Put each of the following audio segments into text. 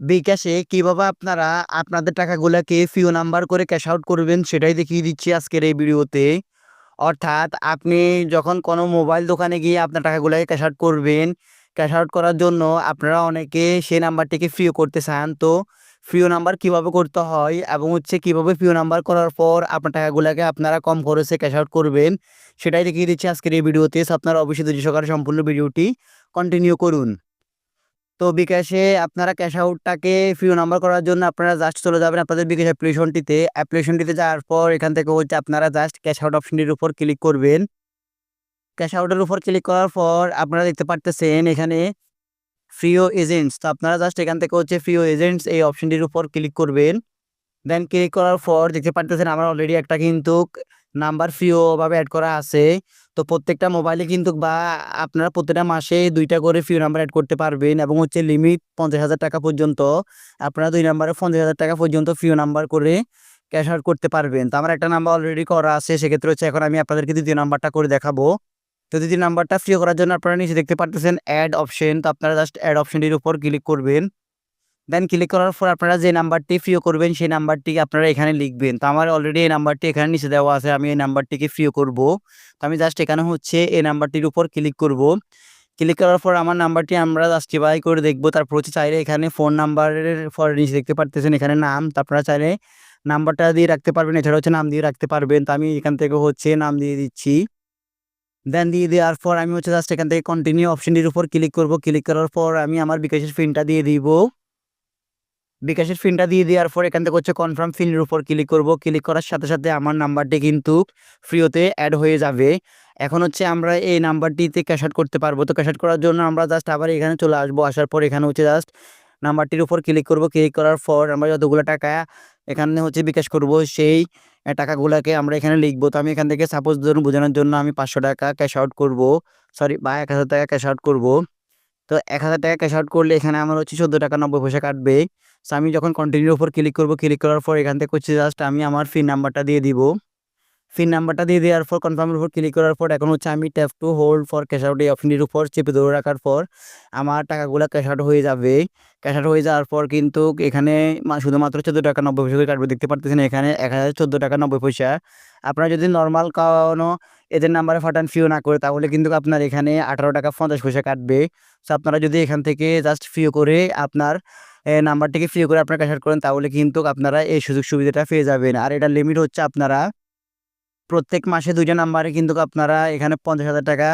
বিকাশে কীভাবে আপনারা আপনাদের টাকাগুলোকে ফিও নাম্বার করে ক্যাশ আউট করবেন সেটাই দেখিয়ে দিচ্ছি আজকের এই ভিডিওতে। অর্থাৎ আপনি যখন কোনো মোবাইল দোকানে গিয়ে আপনার টাকাগুলোকে ক্যাশ আউট করবেন, ক্যাশ আউট করার জন্য আপনারা অনেকে সেই নাম্বারটিকে ফ্রিও করতে চান। তো ফ্রিও নাম্বার কীভাবে করতে হয় এবং হচ্ছে কীভাবে ফ্রিও নাম্বার করার পর আপনার টাকাগুলোকে আপনারা কম খরচে ক্যাশ আউট করবেন, সেটাই দেখিয়ে দিচ্ছি আজকের এই ভিডিওতে। আপনারা অবশ্যই ধৈর্য সহকারে সম্পূর্ণ ভিডিওটি কন্টিনিউ করুন। তো বিকাশে আপনারা ক্যাশ আউটটাকে ফ্রিও নাম্বার করার জন্য আপনারা জাস্ট চলে যাবেন আপনাদের বিকাশ অ্যাপ্লিকেশনটিতে অ্যাপ্লিকেশনটিতে যাওয়ার পর এখান থেকে হচ্ছে আপনারা জাস্ট ক্যাশ আউট অপশনটির উপর ক্লিক করবেন। ক্যাশ আউটের উপর ক্লিক করার পর আপনারা দেখতে পারতেছেন এখানে ফ্রিও এজেন্টস তো আপনারা জাস্ট এখান থেকে হচ্ছে ফ্রিও এজেন্টস এই অপশনটির উপর ক্লিক করবেন। দেন ক্লিক করার পর দেখতে পারতেছেন আমার অলরেডি একটা কিন্তু নাম্বার ফ্রিওভাবে অ্যাড করা আছে। তো প্রত্যেকটা মোবাইলে কিন্তু বা আপনারা প্রত্যেকটা মাসে দুইটা করে ফ্রি নাম্বার অ্যাড করতে পারবেন এবং হচ্ছে লিমিট পঞ্চাশ হাজার টাকা পর্যন্ত। আপনারা দুই নাম্বারে পঞ্চাশ হাজার টাকা পর্যন্ত ফ্রি নাম্বার করে ক্যাশ আউট করতে পারবেন। তো আমার একটা নাম্বার অলরেডি করা আছে, সেক্ষেত্রে হচ্ছে এখন আমি আপনাদেরকে দ্বিতীয় নাম্বারটা করে দেখাবো। তো দ্বিতীয় নাম্বারটা ফ্রি করার জন্য আপনারা নিচে দেখতে পারতেছেন অ্যাড অপশন তো আপনারা জাস্ট অ্যাড অপশনটির উপর ক্লিক করবেন। দেন ক্লিক করার পর আপনারা যে নাম্বারটি ফ্রিও করবেন, সেই নাম্বারটি আপনারা এখানে লিখবেন। তো আমার অলরেডি এই নাম্বারটি এখানে নিচে দেওয়া আছে, আমি এই নাম্বারটিকে ফ্রিও করব। তো আমি জাস্ট এখানে হচ্ছে এই নাম্বারটির উপর ক্লিক করব। ক্লিক করার পর আমার নাম্বারটি আমরা জাস্টিফাই করে দেখব। তারপর হচ্ছে চাইলে এখানে ফোন নাম্বারের পর নিচে দেখতে পারতেছেন এখানে নাম। তো আপনারা চাইলে নাম্বারটা দিয়ে রাখতে পারবেন, এছাড়া হচ্ছে নাম দিয়ে রাখতে পারবেন। তো আমি এখান থেকে হচ্ছে নাম দিয়ে দিচ্ছি। দেন দিয়ে দেওয়ার পর আমি হচ্ছে জাস্ট এখান থেকে কন্টিনিউ অপশনটির উপর ক্লিক করব। ক্লিক করার পর আমি আমার বিকাশের পিনটা দিয়ে দিব। বিকাশের পিনটা দিয়ে দেওয়ার পর এখান থেকে হচ্ছে কনফার্ম পিনের উপর ক্লিক করব। ক্লিক করার সাথে সাথে আমার নাম্বারটি কিন্তু ফ্রিওতে অ্যাড হয়ে যাবে। এখন হচ্ছে আমরা এই নাম্বারটিতে ক্যাশ আউট করতে পারব। তো ক্যাশ আউট করার জন্য আমরা জাস্ট আবার এখানে চলে আসব। আসার পর এখানে হচ্ছে জাস্ট নাম্বারটির উপর ক্লিক করব। ক্লিক করার পর আমরা যতগুলো টাকা এখানে হচ্ছে বিকাশ করব, সেই টাকাগুলোকে আমরা এখানে লিখব। তো আমি এখান থেকে সাপোজ ধরুন বোঝানোর জন্য আমি পাঁচশো টাকা ক্যাশ আউট করব। সরি বা এক হাজার টাকা ক্যাশ আউট করব। তো এক হাজার টাকা ক্যাশ আউট করলে এখানে আমার হচ্ছে চোদ্দ টাকা নব্বই পয়সা কাটবে। সো আমি যখন কন্টিনিউর উপর ক্লিক করব ক্লিক করার পর এখান থেকে হচ্ছে জাস্ট আমি আমার ফিন নাম্বারটা দিয়ে দিব। ফিন নাম্বারটা দিয়ে দেওয়ার পর কনফার্মের উপর ক্লিক করার পর এখন হচ্ছে আমি tap to hold for cash out এই অপশনটির উপর চেপে ধরে রাখার পর আমার টাকাগুলো ক্যাশ আউট হয়ে যাবে। ক্যাশ আউট হয়ে যাওয়ার পর কিন্তু এখানে শুধুমাত্র চোদ্দ টাকা নব্বই পয়সা করে কাটবে, দেখতে পারতেছেন এখানে এক হাজার চোদ্দ টাকা নব্বই পয়সা। আপনারা যদি নর্মাল কোনো এদের নাম্বারে ফাটান ফিও না করে, তাহলে কিন্তু আপনার এখানে আঠারো টাকা পঞ্চাশ পয়সা কাটবে। সো আপনারা যদি এখান থেকে জাস্ট ফিও করে আপনার নাম্বারটিকে ফিও করে আপনার ক্যাশ আউট করেন, তাহলে কিন্তু আপনারা এই সুযোগ সুবিধাটা পেয়ে যাবেন। আর এটা লিমিট হচ্ছে আপনারা প্রত্যেক মাসে দুইটা নাম্বারে কিন্তু আপনারা এখানে পঞ্চাশ হাজার টাকা,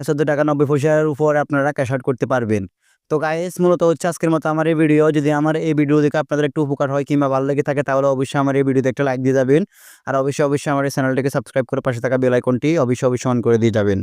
চোদ্দ টাকা, নব্বই পয়সার উপর আপনারা ক্যাশ আউট করতে পারবেন। তো গাইস মূলত হচ্ছে আজকের মতো আমার এই ভিডিও যদি আমার এই ভিডিও দেখে আপনাদের একটু উপকার হয় কিংবা ভালো লেগে থাকে, তাহলে অবশ্যই আমার এই ভিডিওতে একটা লাইক দিয়ে যাবেন। আর অবশ্যই অবশ্যই আমার এই চ্যানেলটিকে সাবস্ক্রাইব করে পাশে থাকা বেল আইকনটি অবশ্যই অবশ্যই অন করে দিয়ে যাবেন।